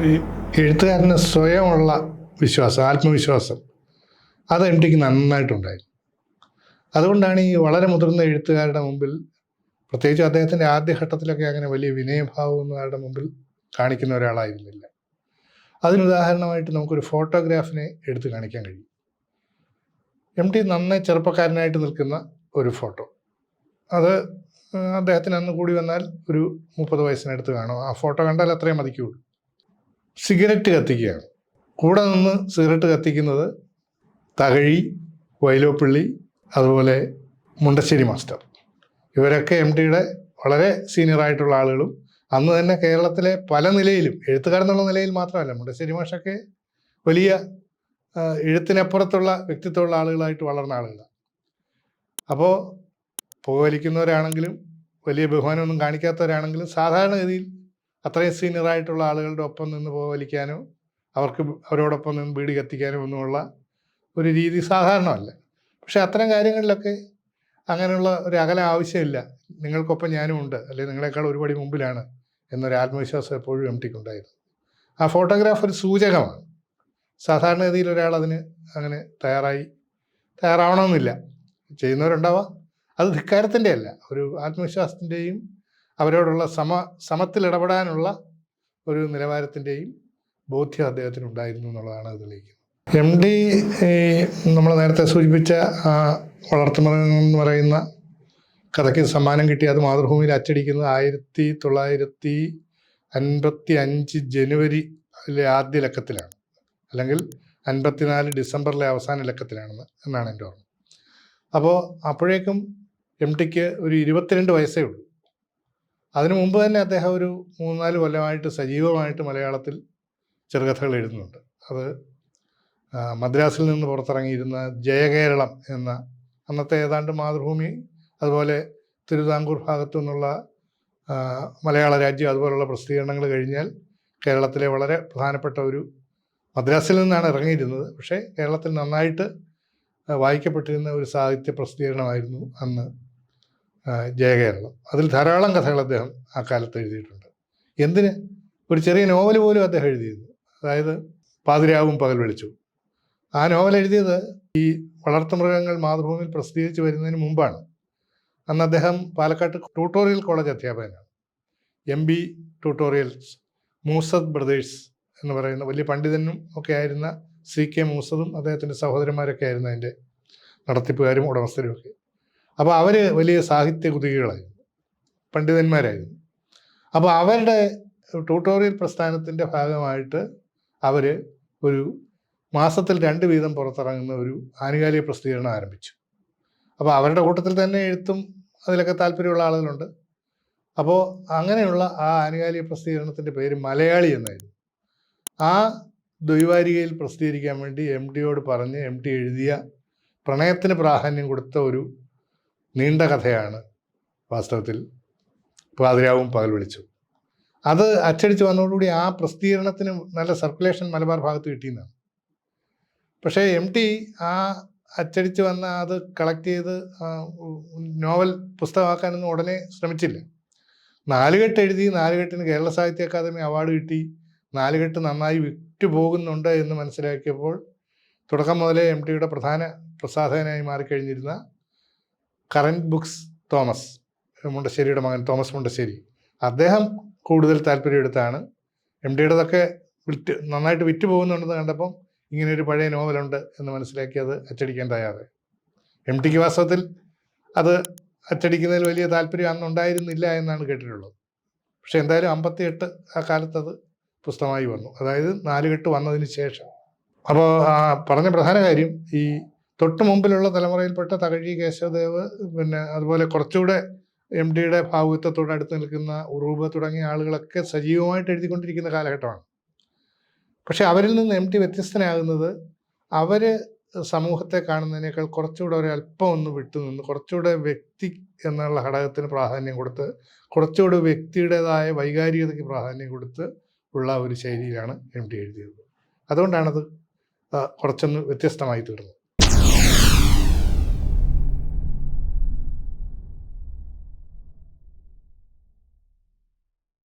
ഈ എഴുത്തുകാരന് സ്വയമുള്ള വിശ്വാസം ആത്മവിശ്വാസം അത് എം ടിക്ക് നന്നായിട്ടുണ്ടായിരുന്നു. അതുകൊണ്ടാണ് ഈ വളരെ മുതിർന്ന എഴുത്തുകാരുടെ മുമ്പിൽ പ്രത്യേകിച്ച് അദ്ദേഹത്തിന്റെ ആദ്യഘട്ടത്തിലൊക്കെ അങ്ങനെ വലിയ വിനയഭാവമൊന്നും ആരുടെ മുമ്പിൽ കാണിക്കുന്ന ഒരാളായിരുന്നില്ല. അതിനുദാഹരണമായിട്ട് നമുക്കൊരു ഫോട്ടോഗ്രാഫിനെ എടുത്തു കാണിക്കാൻ കഴിയും. എം ടി നന്നായി ചെറുപ്പക്കാരനായിട്ട് നിൽക്കുന്ന ഒരു ഫോട്ടോ. അത് അദ്ദേഹത്തിന് അന്ന് കൂടി വന്നാൽ ഒരു മുപ്പത് വയസ്സിനടുത്ത് കാണും. ആ ഫോട്ടോ കണ്ടാൽ അത്രയും മതിക്കുള്ളൂ. സിഗരറ്റ് കത്തിക്കുകയാണ്. കൂടെ നിന്ന് സിഗരറ്റ് കത്തിക്കുന്നത് തകഴി വൈലോപ്പിള്ളി അതുപോലെ മുണ്ടശ്ശേരി മാസ്റ്റർ. ഇവരൊക്കെ എം ടിയുടെ വളരെ സീനിയറായിട്ടുള്ള ആളുകളും അന്ന് തന്നെ കേരളത്തിലെ പല നിലയിലും എഴുത്തുകാരെന്നുള്ള നിലയിൽ മാത്രമല്ല മുണ്ടശ്ശേരി മാഷൊക്കെ വലിയ എഴുത്തിനപ്പുറത്തുള്ള വ്യക്തിത്വമുള്ള ആളുകളായിട്ട് വളർന്ന ആളുകളാണ്. അപ്പോൾ പുകവലിക്കുന്നവരാണെങ്കിലും വലിയ ബഹുമാനമൊന്നും കാണിക്കാത്തവരാണെങ്കിലും സാധാരണഗതിയിൽ അത്രയും സീനിയർ ആയിട്ടുള്ള ആളുകളുടെ ഒപ്പം നിന്ന് പോവലിക്കാനോ അവർക്ക് അവരോടൊപ്പം നിന്ന് ബീഡി കത്തിക്കാനോ ഒന്നുമുള്ള ഒരു രീതി സാധാരണമല്ല. പക്ഷെ അത്തരം കാര്യങ്ങളിലൊക്കെ അങ്ങനെയുള്ള ഒരു അകലം ആവശ്യമില്ല. നിങ്ങൾക്കൊപ്പം ഞാനും ഉണ്ട്. അല്ലെങ്കിൽ നിങ്ങളെക്കാൾ ഒരുപടി മുമ്പിലാണ് എന്നൊരു ആത്മവിശ്വാസം എപ്പോഴും എം ടിക്ക് ഉണ്ടായിരുന്നു. ആ ഫോട്ടോഗ്രാഫ് ഒരു സൂചകമാണ്. സാധാരണഗതിയിൽ ഒരാൾ അതിന് അങ്ങനെ തയ്യാറായി തയ്യാറാവണമെന്നില്ല. ചെയ്യുന്നവരുണ്ടാവാം. അത് ധിക്കാരത്തിന്റെ അല്ല ഒരു ആത്മവിശ്വാസത്തിന്റെയും അവരോടുള്ള സമ സമത്തിൽ ഇടപെടാനുള്ള ഒരു നിലവാരത്തിന്റെയും ബോധ്യം അദ്ദേഹത്തിന് ഉണ്ടായിരുന്നു എന്നുള്ളതാണ് അത് തെളിയിക്കുന്നത്. എം ഡി നമ്മൾ നേരത്തെ സൂചിപ്പിച്ച വളർത്തുമൃഗങ്ങൾ എന്ന് പറയുന്ന കഥയ്ക്ക് സമ്മാനം കിട്ടി. അത് മാതൃഭൂമിയിൽ അച്ചടിക്കുന്നത് ആയിരത്തി തൊള്ളായിരത്തി അൻപത്തി അഞ്ച് ജനുവരിയിലെ ആദ്യ ലക്കത്തിലാണ്. അല്ലെങ്കിൽ അൻപത്തിനാല് ഡിസംബറിലെ അവസാന ലക്കത്തിലാണെന്ന് എന്നാണ് എന്റെ ഓർമ്മ. അപ്പോൾ അപ്പോഴേക്കും എം ടിക്ക് ഒരു ഇരുപത്തിരണ്ട് വയസ്സേ ഉള്ളൂ. അതിനു മുമ്പ് തന്നെ അദ്ദേഹം ഒരു മൂന്നാൽ കൊല്ലമായിട്ട് സജീവമായിട്ട് മലയാളത്തിൽ ചെറുകഥകൾ എഴുതുന്നുണ്ട്. അത് മദ്രാസിൽ നിന്ന് പുറത്തിറങ്ങിയിരുന്ന ജയകേരളം എന്ന അന്നത്തെ ഏതാണ്ട് മാതൃഭൂമി അതുപോലെ തിരുവിതാംകൂർ ഭാഗത്തു നിന്നുള്ള മലയാള രാജ്യം അതുപോലുള്ള പ്രസിദ്ധീകരണങ്ങൾ കഴിഞ്ഞാൽ കേരളത്തിലെ വളരെ പ്രധാനപ്പെട്ട ഒരു മദ്രാസിൽ നിന്നാണ് ഇറങ്ങിയിരുന്നത്. പക്ഷേ കേരളത്തിൽ നന്നായിട്ട് വായിക്കപ്പെട്ടിരുന്ന ഒരു സാഹിത്യ പ്രസിദ്ധീകരണമായിരുന്നു അന്ന് ജയകേരളം. അതിൽ ധാരാളം കഥകൾ അദ്ദേഹം ആ കാലത്ത് എഴുതിയിട്ടുണ്ട്. എന്തിന്? ഒരു ചെറിയ നോവൽ പോലും അദ്ദേഹം എഴുതിയിരുന്നു. അതായത് പാതിരാവും പകൽ വെളിച്ചു ആ നോവൽ എഴുതിയത് ഈ വളർത്തുമൃഗങ്ങൾ മാതൃഭൂമിയിൽ പ്രസിദ്ധീകരിച്ച് വരുന്നതിന് മുമ്പാണ്. അന്ന് അദ്ദേഹം പാലക്കാട്ട് ട്യൂട്ടോറിയൽ കോളേജ് അധ്യാപകനാണ്. M B tutorials Moosad brothers എന്ന് പറയുന്ന വലിയ പണ്ഡിതനും ഒക്കെ ആയിരുന്ന സി കെ മൂസദും അദ്ദേഹത്തിന്റെ സഹോദരന്മാരൊക്കെ ആയിരുന്നു അതിന്റെ നടത്തിപ്പുകാരും ഉടമസ്ഥരും ഒക്കെ. അപ്പോൾ അവർ വലിയ സാഹിത്യ കുതികളായിരുന്നു. പണ്ഡിതന്മാരായിരുന്നു. അപ്പോൾ അവരുടെ ട്യൂട്ടോറിയൽ പ്രസ്ഥാനത്തിന്റെ ഭാഗമായിട്ട് അവർ ഒരു മാസത്തിൽ രണ്ട് വീതം പുറത്തിറങ്ങുന്ന ഒരു ആനുകാലിക പ്രസിദ്ധീകരണം ആരംഭിച്ചു. അപ്പോൾ അവരുടെ കൂട്ടത്തിൽ തന്നെ എഴുത്തും അതിലൊക്കെ താല്പര്യമുള്ള ആളുകളുണ്ട്. അപ്പോൾ അങ്ങനെയുള്ള ആ ആനുകാലിക പ്രസിദ്ധീകരണത്തിന്റെ പേര് മലയാളി എന്നായിരുന്നു. ആ ദ്വൈവാരികയിൽ പ്രസിദ്ധീകരിക്കാൻ വേണ്ടി എം ഡിയോട് പറഞ്ഞ് എം ടി എഴുതിയ പ്രണയത്തിന് പ്രാധാന്യം കൊടുത്ത ഒരു നീണ്ട കഥയാണ് വാസ്തവത്തിൽ. പാതിരാവും പകൽ വിളിച്ചു. അത് അച്ചടിച്ച് വന്നതോടുകൂടി ആ പ്രസിദ്ധീകരണത്തിന് നല്ല സർക്കുലേഷൻ മലബാർ ഭാഗത്ത് കിട്ടിയെന്നാണ്. പക്ഷേ എം ടി ആ അച്ചടിച്ച് വന്ന അത് കളക്ട് ചെയ്ത് നോവൽ പുസ്തകമാക്കാനൊന്നും ഉടനെ ശ്രമിച്ചില്ല. നാലുകെട്ട് എഴുതി നാലുകെട്ടിന് കേരള സാഹിത്യ അക്കാദമി അവാർഡ് കിട്ടി നാലുകെട്ട് നന്നായി വിറ്റു പോകുന്നുണ്ട് എന്ന് മനസ്സിലാക്കിയപ്പോൾ തുടക്കം മുതലേ എം ടിയുടെ പ്രധാന പ്രസാധകനായി മാറിക്കഴിഞ്ഞിരുന്ന കറന്റ് ബുക്സ് തോമസ് മുണ്ടശ്ശേരിയുടെ മകൻ തോമസ് മുണ്ടശ്ശേരി. അദ്ദേഹം കൂടുതൽ താല്പര്യമെടുത്താണ് എം ഡിയുടേതൊക്കെ വിറ്റ് നന്നായിട്ട് വിറ്റ് പോകുന്നുണ്ടെന്ന് കണ്ടപ്പം ഇങ്ങനെ ഒരു പഴയ നോവലുണ്ട് എന്ന് മനസ്സിലാക്കി അത് അച്ചടിക്കാൻ തയ്യാറായി. എം ടിക്ക് വാസ്തവത്തിൽ അത് അച്ചടിക്കുന്നതിൽ വലിയ താല്പര്യം അന്ന് ഉണ്ടായിരുന്നില്ല എന്നാണ് കേട്ടിട്ടുള്ളത്. പക്ഷെ എന്തായാലും അമ്പത്തി എട്ട് ആ കാലത്ത് അത് പുസ്തകമായി വന്നു. അതായത് നാലുകെട്ട് വന്നതിന് ശേഷം. അപ്പോൾ പറഞ്ഞ പ്രധാന കാര്യം ഈ തൊട്ട് മുമ്പിലുള്ള തലമുറയിൽപ്പെട്ട തകഴി കേശവദേവ് പിന്നെ അതുപോലെ കുറച്ചുകൂടെ എം ഡിയുടെ ഭാവുകത്വത്തോട് അടുത്ത് നിൽക്കുന്ന ഉറൂബ് തുടങ്ങിയ ആളുകളൊക്കെ സജീവമായിട്ട് എഴുതിക്കൊണ്ടിരിക്കുന്ന കാലഘട്ടമാണ്. പക്ഷെ അവരിൽ നിന്ന് എം ടി വ്യത്യസ്തനാകുന്നത് അവർ സമൂഹത്തെ കാണുന്നതിനേക്കാൾ കുറച്ചുകൂടെ ഒരു അല്പം ഒന്ന് വിട്ടുനിന്ന് കുറച്ചുകൂടെ വ്യക്തി എന്നുള്ള ഘടകത്തിന് പ്രാധാന്യം കൊടുത്ത് കുറച്ചുകൂടെ വ്യക്തിയുടേതായ വൈകാരികതയ്ക്ക് പ്രാധാന്യം കൊടുത്ത് ഉള്ള ഒരു ശൈലിയിലാണ് എം ടി എഴുതിയത്. അതുകൊണ്ടാണത് കുറച്ചൊന്ന് വ്യത്യസ്തമായി തീർന്നത്